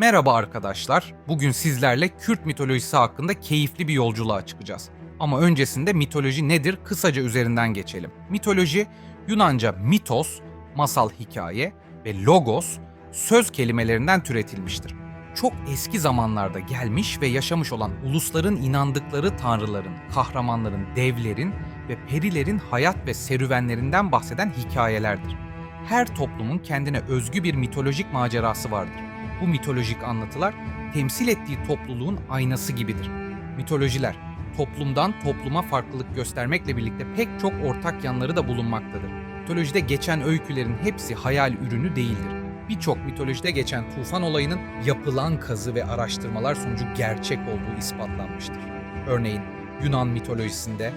Merhaba arkadaşlar. Bugün sizlerle Kürt mitolojisi hakkında keyifli bir yolculuğa çıkacağız. Ama öncesinde mitoloji nedir kısaca üzerinden geçelim. Mitoloji Yunanca mitos, masal hikaye ve logos söz kelimelerinden türetilmiştir. Çok eski zamanlarda gelmiş ve yaşamış olan ulusların inandıkları tanrıların, kahramanların, devlerin ve perilerin hayat ve serüvenlerinden bahseden hikayelerdir. Her toplumun kendine özgü bir mitolojik macerası vardır. Bu mitolojik anlatılar temsil ettiği topluluğun aynası gibidir. Mitolojiler toplumdan topluma farklılık göstermekle birlikte pek çok ortak yanları da bulunmaktadır. Mitolojide geçen öykülerin hepsi hayal ürünü değildir. Birçok mitolojide geçen tufan olayının yapılan kazı ve araştırmalar sonucu gerçek olduğu ispatlanmıştır. Örneğin Yunan mitolojisinde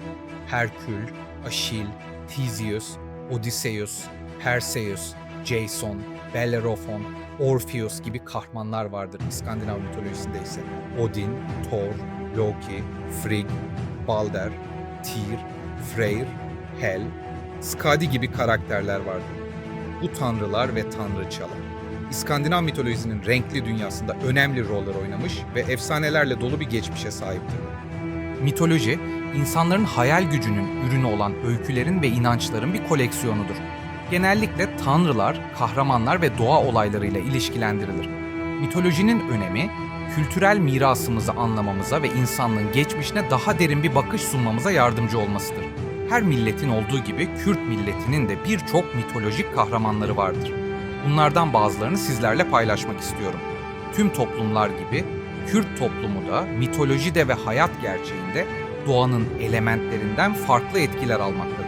Herkül, Aşil, Theseus, Odysseus, Perseus, Jason, Bellerophon, Orpheus gibi kahramanlar vardır İskandinav mitolojisinde ise. Odin, Thor, Loki, Frigg, Balder, Tyr, Freyr, Hel, Skadi gibi karakterler vardır. Bu tanrılar ve tanrıçalar. İskandinav mitolojisinin renkli dünyasında önemli roller oynamış ve efsanelerle dolu bir geçmişe sahiptir. Mitoloji, insanların hayal gücünün ürünü olan öykülerin ve inançların bir koleksiyonudur. Genellikle tanrılar, kahramanlar ve doğa olaylarıyla ilişkilendirilir. Mitolojinin önemi, kültürel mirasımızı anlamamıza ve insanlığın geçmişine daha derin bir bakış sunmamıza yardımcı olmasıdır. Her milletin olduğu gibi Kürt milletinin de birçok mitolojik kahramanları vardır. Bunlardan bazılarını sizlerle paylaşmak istiyorum. Tüm toplumlar gibi Kürt toplumu da mitolojide ve hayat gerçeğinde doğanın elementlerinden farklı etkiler almaktadır.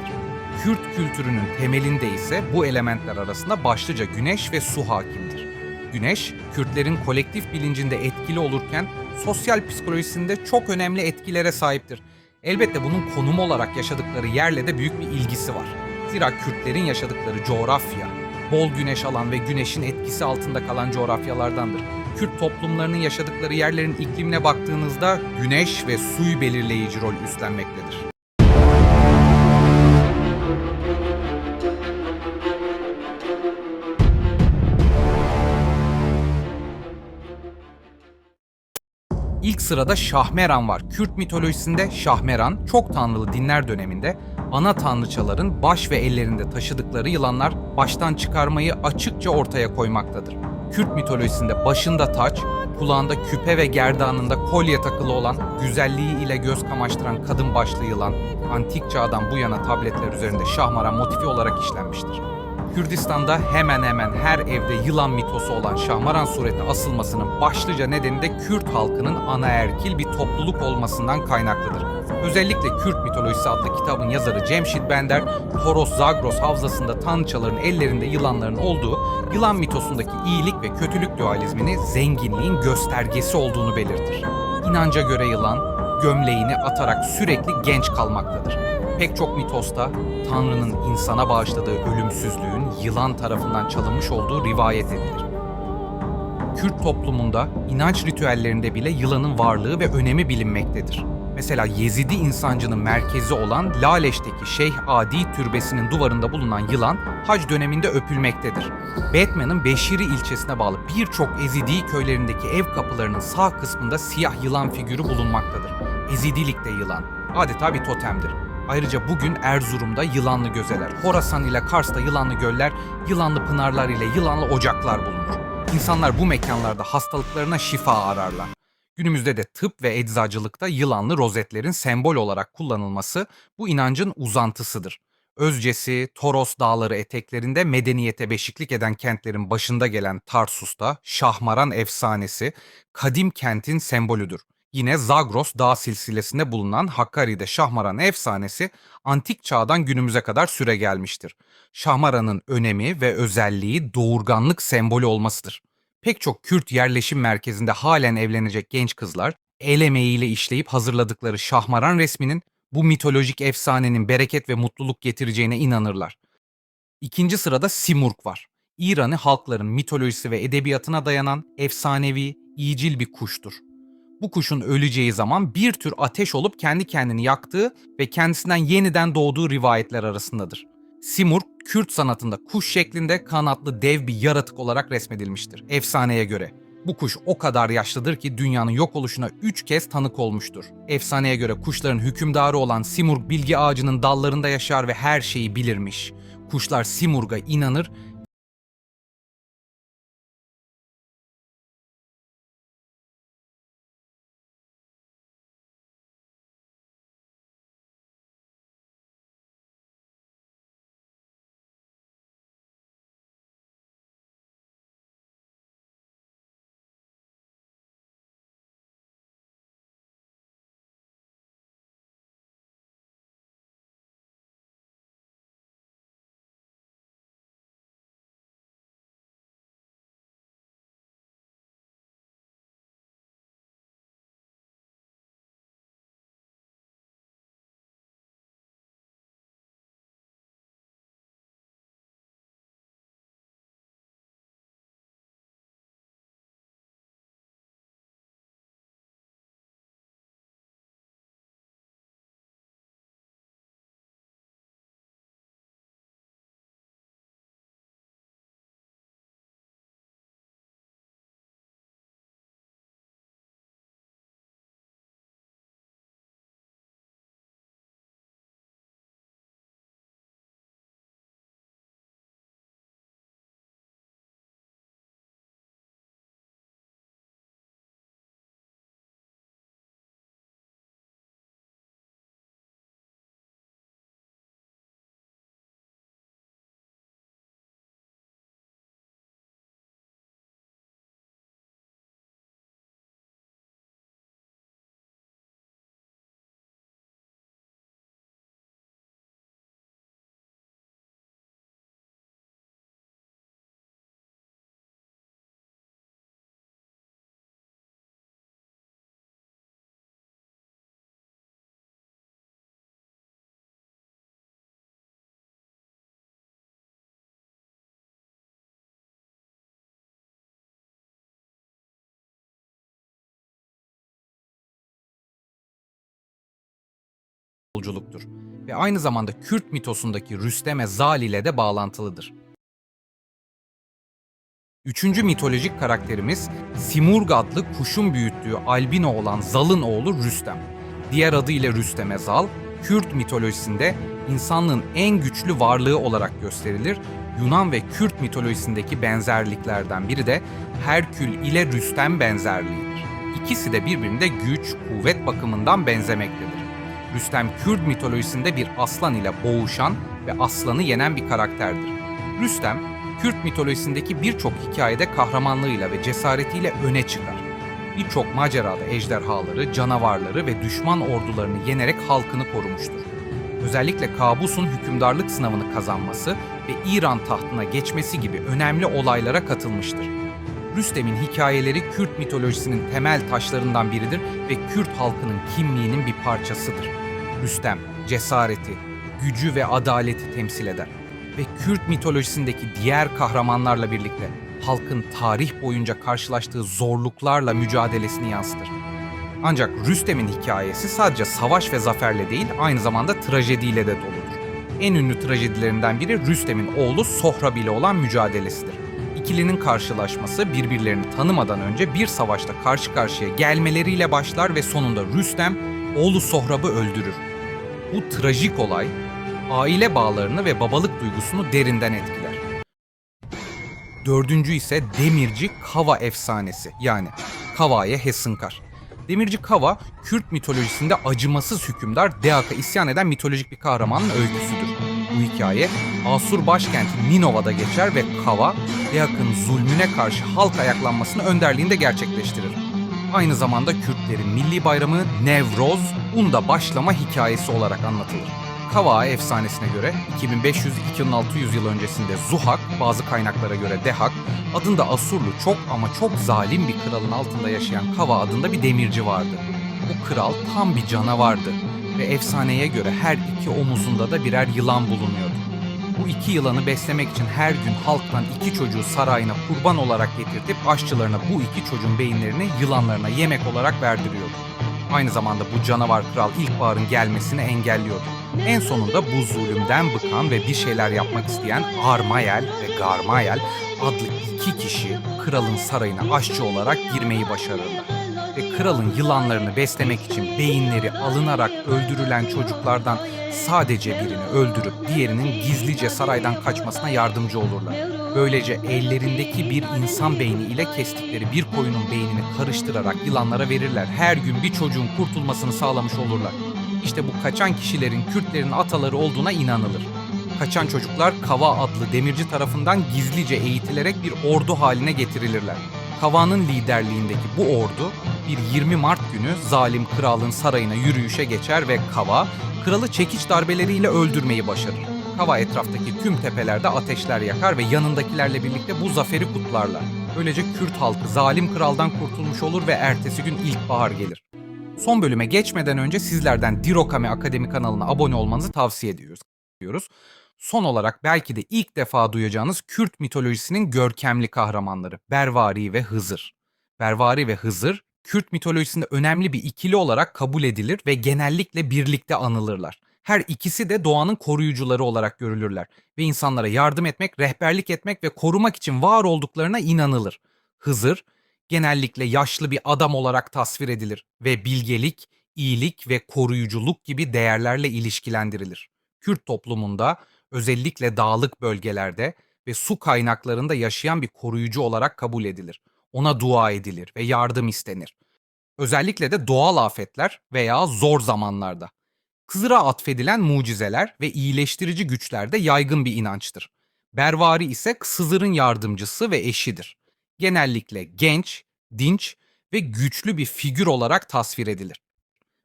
Kürt kültürünün temelinde ise bu elementler arasında başlıca güneş ve su hakimdir. Güneş, Kürtlerin kolektif bilincinde etkili olurken sosyal psikolojisinde çok önemli etkilere sahiptir. Elbette bunun konum olarak yaşadıkları yerle de büyük bir ilgisi var. Zira Kürtlerin yaşadıkları coğrafya, bol güneş alan ve güneşin etkisi altında kalan coğrafyalardandır. Kürt toplumlarının yaşadıkları yerlerin iklimine baktığınızda güneş ve suy belirleyici rol üstlenmektedir. İlk sırada Şahmeran var. Kürt mitolojisinde Şahmeran, çok tanrılı dinler döneminde ana tanrıçaların baş ve ellerinde taşıdıkları yılanlar baştan çıkarmayı açıkça ortaya koymaktadır. Kürt mitolojisinde başında taç, kulağında küpe ve gerdanında kolye takılı olan, güzelliği ile göz kamaştıran kadın başlı yılan, antik çağdan bu yana tabletler üzerinde Şahmaran motifi olarak işlenmiştir. Kürdistan'da hemen hemen her evde yılan mitosu olan Şahmaran sureti asılmasının başlıca nedeni de Kürt halkının anaerkil bir topluluk olmasından kaynaklıdır. Özellikle Kürt mitolojisi adlı kitabın yazarı Cemşit Bender, Toros Zagros havzasında tanrıçaların ellerinde yılanların olduğu, yılan mitosundaki iyilik ve kötülük dualizmini zenginliğin göstergesi olduğunu belirtir. İnanca göre yılan, gömleğini atarak sürekli genç kalmaktadır. Pek çok mitosta Tanrı'nın insana bağışladığı ölümsüzlüğün yılan tarafından çalınmış olduğu rivayet edilir. Kürt toplumunda inanç ritüellerinde bile yılanın varlığı ve önemi bilinmektedir. Mesela Yezidi insancının merkezi olan Laleş'teki Şeyh Adi türbesinin duvarında bulunan yılan hac döneminde öpülmektedir. Batman'ın Beşiri ilçesine bağlı birçok Ezidi köylerindeki ev kapılarının sağ kısmında siyah yılan figürü bulunmaktadır. Ezidilikte yılan adeta bir totemdir. Ayrıca bugün Erzurum'da yılanlı gözeler, Horasan ile Kars'ta yılanlı göller, yılanlı pınarlar ile yılanlı ocaklar bulunur. İnsanlar bu mekanlarda hastalıklarına şifa ararlar. Günümüzde de tıp ve eczacılıkta yılanlı rozetlerin sembol olarak kullanılması bu inancın uzantısıdır. Özcesi, Toros dağları eteklerinde medeniyete beşiklik eden kentlerin başında gelen Tarsus'ta Şahmaran efsanesi kadim kentin sembolüdür. Yine Zagros dağ silsilesinde bulunan Hakkari'de Şahmaran efsanesi antik çağdan günümüze kadar süre gelmiştir. Şahmaran'ın önemi ve özelliği doğurganlık sembolü olmasıdır. Pek çok Kürt yerleşim merkezinde halen evlenecek genç kızlar el emeğiyle işleyip hazırladıkları Şahmaran resminin bu mitolojik efsanenin bereket ve mutluluk getireceğine inanırlar. İkinci sırada Simurg var. İran'ı halkların mitolojisi ve edebiyatına dayanan efsanevi, iyicil bir kuştur. Bu kuşun öleceği zaman bir tür ateş olup kendi kendini yaktığı ve kendisinden yeniden doğduğu rivayetler arasındadır. Simurg, Kürt sanatında kuş şeklinde kanatlı dev bir yaratık olarak resmedilmiştir efsaneye göre. Bu kuş o kadar yaşlıdır ki dünyanın yok oluşuna 3 kez tanık olmuştur. Efsaneye göre kuşların hükümdarı olan Simurg bilgi ağacının dallarında yaşar ve her şeyi bilirmiş. Kuşlar Simurg'a inanır yolculuktur ve aynı zamanda Kürt mitosundaki Rüstem'e Zal ile de bağlantılıdır. Üçüncü mitolojik karakterimiz Simurg adlı kuşun büyüttüğü albino olan Zal'ın oğlu Rüstem. Diğer adıyla Rüstem Zal, Kürt mitolojisinde insanlığın en güçlü varlığı olarak gösterilir. Yunan ve Kürt mitolojisindeki benzerliklerden biri de Herkül ile Rüstem benzerliğidir. İkisi de birbirine güç, kuvvet bakımından benzemektedir. Rüstem Kürt mitolojisinde bir aslan ile boğuşan ve aslanı yenen bir karakterdir. Rüstem, Kürt mitolojisindeki birçok hikayede kahramanlığıyla ve cesaretiyle öne çıkar. Birçok macerada ejderhaları, canavarları ve düşman ordularını yenerek halkını korumuştur. Özellikle Kabus'un hükümdarlık sınavını kazanması ve İran tahtına geçmesi gibi önemli olaylara katılmıştır. Rüstem'in hikayeleri Kürt mitolojisinin temel taşlarından biridir ve Kürt halkının kimliğinin bir parçasıdır. Rüstem, cesareti, gücü ve adaleti temsil eder ve Kürt mitolojisindeki diğer kahramanlarla birlikte halkın tarih boyunca karşılaştığı zorluklarla mücadelesini yansıtır. Ancak Rüstem'in hikayesi sadece savaş ve zaferle değil, aynı zamanda trajediyle de doludur. En ünlü trajedilerinden biri Rüstem'in oğlu Sohrab ile olan mücadelesidir. İkilinin karşılaşması birbirlerini tanımadan önce bir savaşta karşı karşıya gelmeleriyle başlar ve sonunda Rüstem oğlu Sohrab'ı öldürür. Bu trajik olay aile bağlarını ve babalık duygusunu derinden etkiler. Dördüncü ise Demirci Kava efsanesi yani Kava'ya Hesinkar. Demirci Kava, Kürt mitolojisinde acımasız hükümdar Deak'a isyan eden mitolojik bir kahramanın öyküsüdür. Bu hikaye Asur başkenti Ninova'da geçer ve Kava, Deak'ın zulmüne karşı halk ayaklanmasını önderliğinde gerçekleştirir. Aynı zamanda Kürtlerin milli bayramı Nevroz, Unda başlama hikayesi olarak anlatılır. Kava efsanesine göre 2500-2600 yıl öncesinde Zuhak, bazı kaynaklara göre Dehak, adında Asurlu çok ama çok zalim bir kralın altında yaşayan Kava adında bir demirci vardı. Bu kral tam bir canavardı ve efsaneye göre her iki omuzunda da birer yılan bulunuyordu. Bu iki yılanı beslemek için her gün halktan iki çocuğu sarayına kurban olarak getirtip aşçılarına bu iki çocuğun beyinlerini yılanlarına yemek olarak verdiriyordu. Aynı zamanda bu canavar kral ilkbaharın gelmesini engelliyordu. En sonunda bu zulümden bıkan ve bir şeyler yapmak isteyen Armayel ve Garmayel adlı iki kişi kralın sarayına aşçı olarak girmeyi başarırlar. Ve kralın yılanlarını beslemek için beyinleri alınarak öldürülen çocuklardan sadece birini öldürüp diğerinin gizlice saraydan kaçmasına yardımcı olurlar. Böylece ellerindeki bir insan beyni ile kestikleri bir koyunun beynini karıştırarak yılanlara verirler. Her gün bir çocuğun kurtulmasını sağlamış olurlar. İşte bu kaçan kişilerin Kürtlerin ataları olduğuna inanılır. Kaçan çocuklar Kava adlı demirci tarafından gizlice eğitilerek bir ordu haline getirilirler. Kava'nın liderliğindeki bu ordu bir 20 Mart günü zalim kralın sarayına yürüyüşe geçer ve Kava kralı çekiç darbeleriyle öldürmeyi başarır. Kava etraftaki tüm tepelerde ateşler yakar ve yanındakilerle birlikte bu zaferi kutlarlar. Böylece Kürt halkı zalim kraldan kurtulmuş olur ve ertesi gün ilkbahar gelir. Son bölüme geçmeden önce sizlerden Dirokame Akademi kanalına abone olmanızı tavsiye ediyoruz. Son olarak belki de ilk defa duyacağınız Kürt mitolojisinin görkemli kahramanları Bervari ve Hızır. Bervari ve Hızır Kürt mitolojisinde önemli bir ikili olarak kabul edilir ve genellikle birlikte anılırlar. Her ikisi de doğanın koruyucuları olarak görülürler ve insanlara yardım etmek, rehberlik etmek ve korumak için var olduklarına inanılır. Hızır genellikle yaşlı bir adam olarak tasvir edilir ve bilgelik, iyilik ve koruyuculuk gibi değerlerle ilişkilendirilir. Kürt toplumunda özellikle dağlık bölgelerde ve su kaynaklarında yaşayan bir koruyucu olarak kabul edilir. Ona dua edilir ve yardım istenir. Özellikle de doğal afetler veya zor zamanlarda. Kızıra atfedilen mucizeler ve iyileştirici güçler de yaygın bir inançtır. Bervari ise Sızır'ın yardımcısı ve eşidir. Genellikle genç, dinç ve güçlü bir figür olarak tasvir edilir.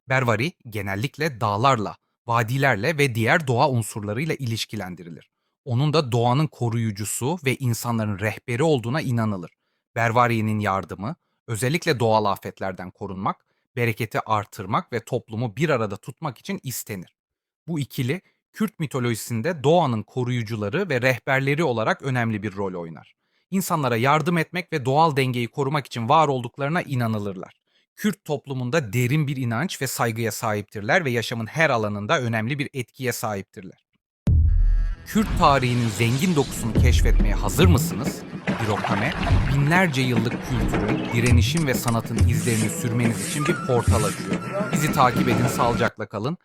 Bervari genellikle dağlarla, vadilerle ve diğer doğa unsurlarıyla ilişkilendirilir. Onun da doğanın koruyucusu ve insanların rehberi olduğuna inanılır. Bervari'nin yardımı, özellikle doğal afetlerden korunmak, bereketi artırmak ve toplumu bir arada tutmak için istenir. Bu ikili Kürt mitolojisinde doğanın koruyucuları ve rehberleri olarak önemli bir rol oynar. İnsanlara yardım etmek ve doğal dengeyi korumak için var olduklarına inanılırlar. Kürt toplumunda derin bir inanç ve saygıya sahiptirler ve yaşamın her alanında önemli bir etkiye sahiptirler. Kürt tarihinin zengin dokusunu keşfetmeye hazır mısınız? Dirokame, binlerce yıllık kültürün, direnişin ve sanatın izlerini sürmeniz için bir portal açıyor. Bizi takip edin, sağlıcakla kalın.